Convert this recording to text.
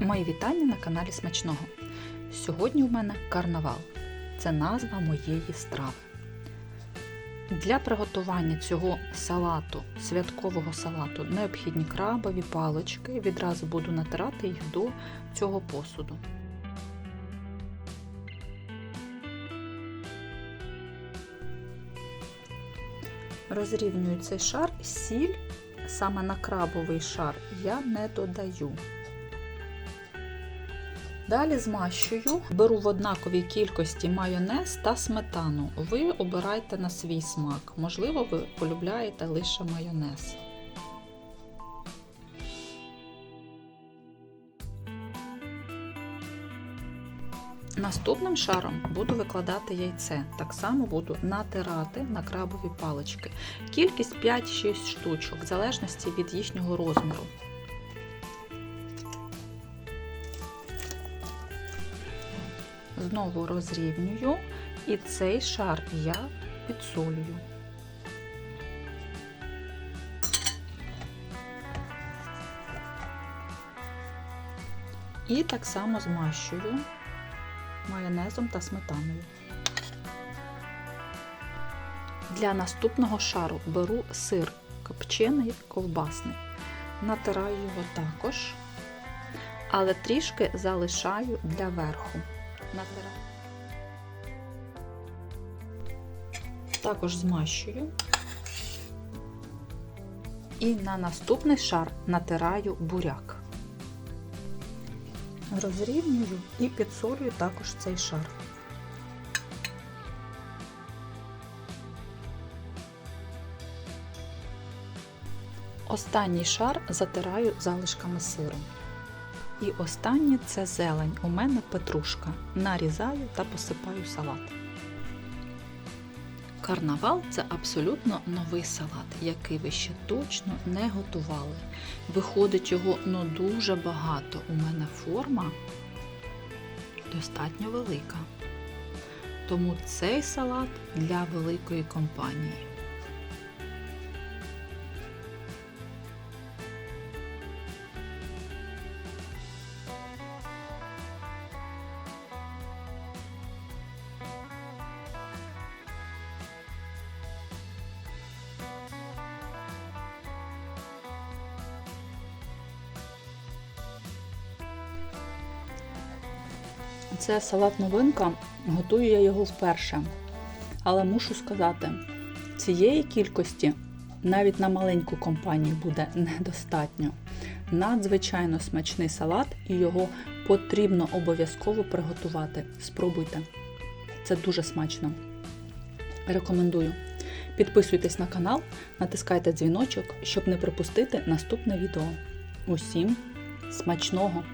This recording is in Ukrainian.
Мої вітання на каналі Смачного. Сьогодні у мене карнавал. Це назва моєї страви. Для приготування цього салату, святкового салату, необхідні крабові палички. Відразу буду натирати їх до цього посуду. Розрівнюю цей шар, сіль саме на крабовий шар я не додаю. Далі змащую, беру в однаковій кількості майонез та сметану. Ви обирайте на свій смак. Можливо, ви полюбляєте лише майонез. Наступним шаром буду викладати яйце. Так само буду натирати на крабові палички. Кількість 5-6 штучок, в залежності від їхнього розміру. Знову розрівнюю і цей шар я підсолюю. І так само змащую майонезом та сметаною. Для наступного шару беру сир копчений ковбасний, натираю його також, але трішки залишаю для верху. Натираю. Також змащую. І на наступний шар натираю буряк. Розрівнюю і підсолюю також цей шар. Останній шар затираю залишками сиру. І останнє це зелень. У мене петрушка. Нарізаю та посипаю салат. Карнавал це абсолютно новий салат, який ви ще точно не готували. Виходить його ну дуже багато. У мене форма достатньо велика. Тому цей салат для великої компанії. Це салат новинка, готую я його вперше. Але мушу сказати, цієї кількості навіть на маленьку компанію буде недостатньо. Надзвичайно смачний салат, і його потрібно обов'язково приготувати. Спробуйте. Це дуже смачно. Рекомендую. Підписуйтесь на канал, натискайте дзвіночок, щоб не пропустити наступне відео. Усім смачного!